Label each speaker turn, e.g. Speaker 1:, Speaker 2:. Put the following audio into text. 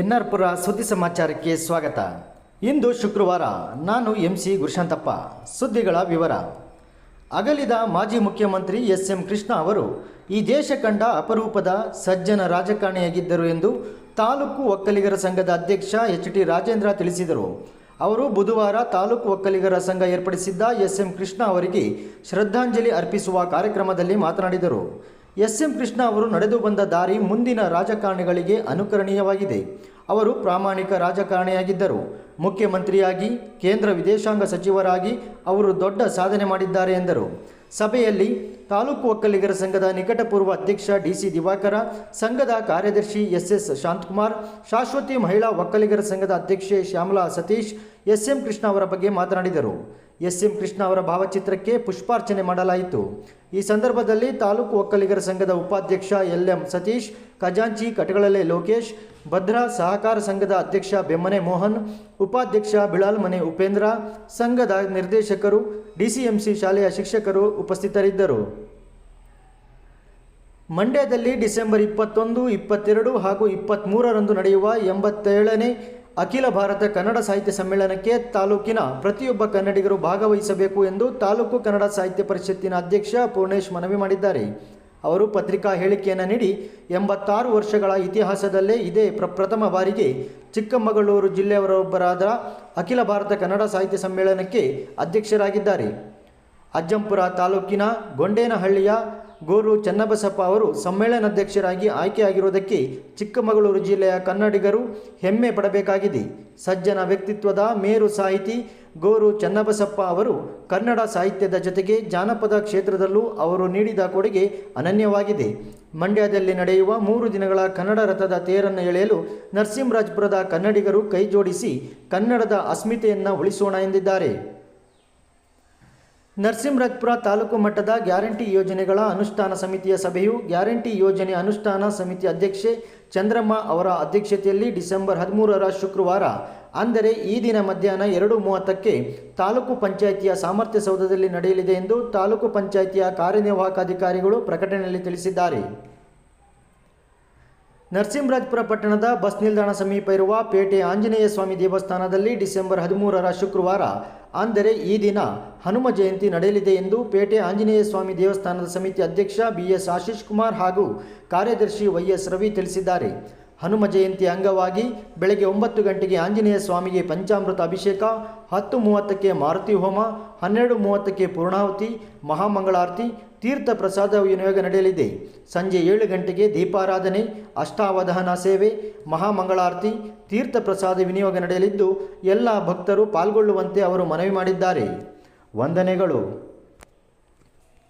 Speaker 1: ಎನ್ಆರ್ಪುರ ಸುದ್ದಿ ಸಮಾಚಾರಕ್ಕೆ ಸ್ವಾಗತ. ಇಂದು ಶುಕ್ರವಾರ ನಾನು ಎಂ ಸಿ ಗುರುಶಾಂತಪ್ಪ. ಸುದ್ದಿಗಳ ವಿವರ. ಅಗಲಿದ ಮಾಜಿ ಮುಖ್ಯಮಂತ್ರಿ ಎಸ್ ಎಂ ಕೃಷ್ಣ ಅವರು, ಈ ದೇಶ ಕಂಡ ಅಪರೂಪದ ಸಜ್ಜನ ರಾಜಕಾರಣಿಯಾಗಿದ್ದರು ಎಂದು ತಾಲೂಕು ಒಕ್ಕಲಿಗರ ಸಂಘದ ಅಧ್ಯಕ್ಷ ಎಚ್ ಟಿ ರಾಜೇಂದ್ರ ತಿಳಿಸಿದರು. ಅವರು ಬುಧವಾರ ತಾಲೂಕು ಒಕ್ಕಲಿಗರ ಸಂಘ ಏರ್ಪಡಿಸಿದ್ದ ಎಸ್ ಎಂ ಕೃಷ್ಣ ಅವರಿಗೆ ಶ್ರದ್ಧಾಂಜಲಿ ಅರ್ಪಿಸುವ ಕಾರ್ಯಕ್ರಮದಲ್ಲಿ ಮಾತನಾಡಿದರು. ಎಸ್ ಎಂ ಕೃಷ್ಣ ಅವರು ನಡೆದು ಬಂದ ದಾರಿ ಮುಂದಿನ ರಾಜಕಾರಣಿಗಳಿಗೆ ಅನುಕರಣೀಯವಾಗಿದೆ. ಅವರು ಪ್ರಾಮಾಣಿಕ ರಾಜಕಾರಣಿಯಾಗಿದ್ದರು. ಮುಖ್ಯಮಂತ್ರಿಯಾಗಿ, ಕೇಂದ್ರ ವಿದೇಶಾಂಗ ಸಚಿವರಾಗಿ ಅವರು ದೊಡ್ಡ ಸಾಧನೆ ಮಾಡಿದ್ದಾರೆ ಎಂದರು. ಸಭೆಯಲ್ಲಿ ತಾಲೂಕು ಒಕ್ಕಲಿಗರ ಸಂಘದ ನಿಕಟಪೂರ್ವ ಅಧ್ಯಕ್ಷ ಡಿಸಿ ದಿವಾಕರ, ಸಂಘದ ಕಾರ್ಯದರ್ಶಿ ಎಸ್ ಎಸ್ ಶಾಂತಕುಮಾರ್, ಶಾಶ್ವತಿ ಮಹಿಳಾ ಒಕ್ಕಲಿಗರ ಸಂಘದ ಅಧ್ಯಕ್ಷೆ ಶ್ಯಾಮಲಾ ಸತೀಶ್ ಎಸ್ ಎಂ ಕೃಷ್ಣ ಅವರ ಬಗ್ಗೆ ಮಾತನಾಡಿದರು. ಎಸ್ ಎಂ ಕೃಷ್ಣ ಅವರ ಭಾವಚಿತ್ರಕ್ಕೆ ಪುಷ್ಪಾರ್ಚನೆ ಮಾಡಲಾಯಿತು. ಈ ಸಂದರ್ಭದಲ್ಲಿ ತಾಲೂಕು ಒಕ್ಕಲಿಗರ ಸಂಘದ ಉಪಾಧ್ಯಕ್ಷ ಎಲ್ ಎಂ ಸತೀಶ್, ಖಜಾಂಚಿ ಕಟಗಳಲೆ ಲೋಕೇಶ್, ಭದ್ರಾ ಸಹಕಾರ ಸಂಘದ ಅಧ್ಯಕ್ಷ ಬೆಮ್ಮನೆ ಮೋಹನ್, ಉಪಾಧ್ಯಕ್ಷ ಬಿಳಾಲ್ಮನೆ ಉಪೇಂದ್ರ, ಸಂಘದ ನಿರ್ದೇಶಕರು, ಡಿಸಿಎಂಸಿ ಶಾಲೆಯ ಶಿಕ್ಷಕರು ಉಪಸ್ಥಿತರಿದ್ದರು. ಮಂಡ್ಯದಲ್ಲಿ ಡಿಸೆಂಬರ್ ಇಪ್ಪತ್ತೊಂದು, ಇಪ್ಪತ್ತೆರಡು ಹಾಗೂ ಇಪ್ಪತ್ತ್ಮೂರರಂದು ನಡೆಯುವ ಎಂಬತ್ತೇಳನೇ ಅಖಿಲ ಭಾರತ ಕನ್ನಡ ಸಾಹಿತ್ಯ ಸಮ್ಮೇಳನಕ್ಕೆ ತಾಲೂಕಿನ ಪ್ರತಿಯೊಬ್ಬ ಕನ್ನಡಿಗರು ಭಾಗವಹಿಸಬೇಕು ಎಂದು ತಾಲೂಕು ಕನ್ನಡ ಸಾಹಿತ್ಯ ಪರಿಷತ್ತಿನ ಅಧ್ಯಕ್ಷ ಪೂರ್ಣೇಶ್ ಮನವಿ ಮಾಡಿದ್ದಾರೆ. ಅವರು ಪತ್ರಿಕಾ ಹೇಳಿಕೆಯನ್ನು ನೀಡಿ, ಎಂಬತ್ತಾರು ವರ್ಷಗಳ ಇತಿಹಾಸದಲ್ಲೇ ಇದೇ ಪ್ರಪ್ರಥಮ ಬಾರಿಗೆ ಚಿಕ್ಕಮಗಳೂರು ಜಿಲ್ಲೆಯವರೊಬ್ಬರಾದ ಅಖಿಲ ಭಾರತ ಕನ್ನಡ ಸಾಹಿತ್ಯ ಸಮ್ಮೇಳನಕ್ಕೆ ಅಧ್ಯಕ್ಷರಾಗಿದ್ದಾರೆ. ಅಜ್ಜಂಪುರ ತಾಲೂಕಿನ ಗೊಂಡೇನಹಳ್ಳಿಯ ಗೋರು ಚನ್ನಬಸಪ್ಪ ಅವರು ಸಮ್ಮೇಳನಾಧ್ಯಕ್ಷರಾಗಿ ಆಯ್ಕೆಯಾಗಿರುವುದಕ್ಕೆ ಚಿಕ್ಕಮಗಳೂರು ಜಿಲ್ಲೆಯ ಕನ್ನಡಿಗರು ಹೆಮ್ಮೆ ಪಡಬೇಕಾಗಿದೆ. ಸಜ್ಜನ ವ್ಯಕ್ತಿತ್ವದ ಮೇರು ಸಾಹಿತಿ ಗೋರು ಚನ್ನಬಸಪ್ಪ ಅವರು ಕನ್ನಡ ಸಾಹಿತ್ಯದ ಜೊತೆಗೆ ಜಾನಪದ ಕ್ಷೇತ್ರದಲ್ಲೂ ಅವರು ನೀಡಿದ ಕೊಡುಗೆ ಅನನ್ಯವಾಗಿದೆ. ಮಂಡ್ಯದಲ್ಲಿ ನಡೆಯುವ ಮೂರು ದಿನಗಳ ಕನ್ನಡ ರಥದ ತೇರನ್ನು ಎಳೆಯಲು ನರಸಿಂಹರಾಜಪುರದ ಕನ್ನಡಿಗರು ಕೈಜೋಡಿಸಿ ಕನ್ನಡದ ಅಸ್ಮಿತೆಯನ್ನು ಉಳಿಸೋಣ ಎಂದಿದ್ದಾರೆ. ನರಸಿಂಹರಾಜಪುರ ತಾಲೂಕು ಮಟ್ಟದ ಗ್ಯಾರಂಟಿ ಯೋಜನೆಗಳ ಅನುಷ್ಠಾನ ಸಮಿತಿಯ ಸಭೆಯು ಗ್ಯಾರಂಟಿ ಯೋಜನೆ ಅನುಷ್ಠಾನ ಸಮಿತಿ ಅಧ್ಯಕ್ಷೆ ಚಂದ್ರಮ್ಮ ಅವರ ಅಧ್ಯಕ್ಷತೆಯಲ್ಲಿ ಡಿಸೆಂಬರ್ ಹದಿಮೂರರ ಶುಕ್ರವಾರ, ಅಂದರೆ ಈ ದಿನ ಮಧ್ಯಾಹ್ನ ಎರಡು ಮೂವತ್ತಕ್ಕೆ ತಾಲೂಕು ಪಂಚಾಯಿತಿಯ ಸಾಮರ್ಥ್ಯ ಸೌಧದಲ್ಲಿ ನಡೆಯಲಿದೆ ಎಂದು ತಾಲೂಕು ಪಂಚಾಯಿತಿಯ ಕಾರ್ಯನಿರ್ವಾಹಕ ಅಧಿಕಾರಿಗಳು ಪ್ರಕಟಣೆಯಲ್ಲಿ ತಿಳಿಸಿದ್ದಾರೆ. ನರಸಿಂಹರಾಜಪುರ ಪಟ್ಟಣದ ಬಸ್ ನಿಲ್ದಾಣ ಸಮೀಪ ಇರುವ ಪೇಟೆ ಆಂಜನೇಯ ಸ್ವಾಮಿ ದೇವಸ್ಥಾನದಲ್ಲಿ ಡಿಸೆಂಬರ್ ಹದಿಮೂರರ ಶುಕ್ರವಾರ, ಅಂದರೆ ಈ ದಿನ ಹನುಮ ಜಯಂತಿ ನಡೆಯಲಿದೆ ಎಂದು ಪೇಟೆ ಆಂಜನೇಯ ಸ್ವಾಮಿ ದೇವಸ್ಥಾನದ ಸಮಿತಿ ಅಧ್ಯಕ್ಷ ಬಿ ಎಸ್ ಆಶೀಶ್ ಕುಮಾರ್ ಹಾಗೂ ಕಾರ್ಯದರ್ಶಿ ವೈ ಎಸ್ ರವಿ ತಿಳಿಸಿದ್ದಾರೆ. ಹನುಮ ಜಯಂತಿ ಅಂಗವಾಗಿ ಬೆಳಗ್ಗೆ ಒಂಬತ್ತು ಗಂಟೆಗೆ ಆಂಜನೇಯ ಸ್ವಾಮಿಗೆ ಪಂಚಾಮೃತ ಅಭಿಷೇಕ, ಹತ್ತು ಮೂವತ್ತಕ್ಕೆ ಮಾರುತಿ ಹೋಮ, ಹನ್ನೆರಡು ಮೂವತ್ತಕ್ಕೆ ಪೂರ್ಣಾಹುತಿ, ಮಹಾಮಂಗಳಾರತಿ ತೀರ್ಥ ಪ್ರಸಾದ ವಿನಿಯೋಗ ನಡೆಯಲಿದೆ? ಸಂಜೆ ಏಳು ಗಂಟೆಗೆ ದೀಪಾರಾಧನೆ, ಅಷ್ಟಾವಧಾನ ಸೇವೆ, ಮಹಾಮಂಗಳಾರತಿ, ತೀರ್ಥ ಪ್ರಸಾದ ವಿನಿಯೋಗ ನಡೆಯಲಿದ್ದು, ಎಲ್ಲ ಭಕ್ತರು ಪಾಲ್ಗೊಳ್ಳುವಂತೆ ಅವರು ಮನವಿ ಮಾಡಿದ್ದಾರೆ. ವಂದನೆಗಳು.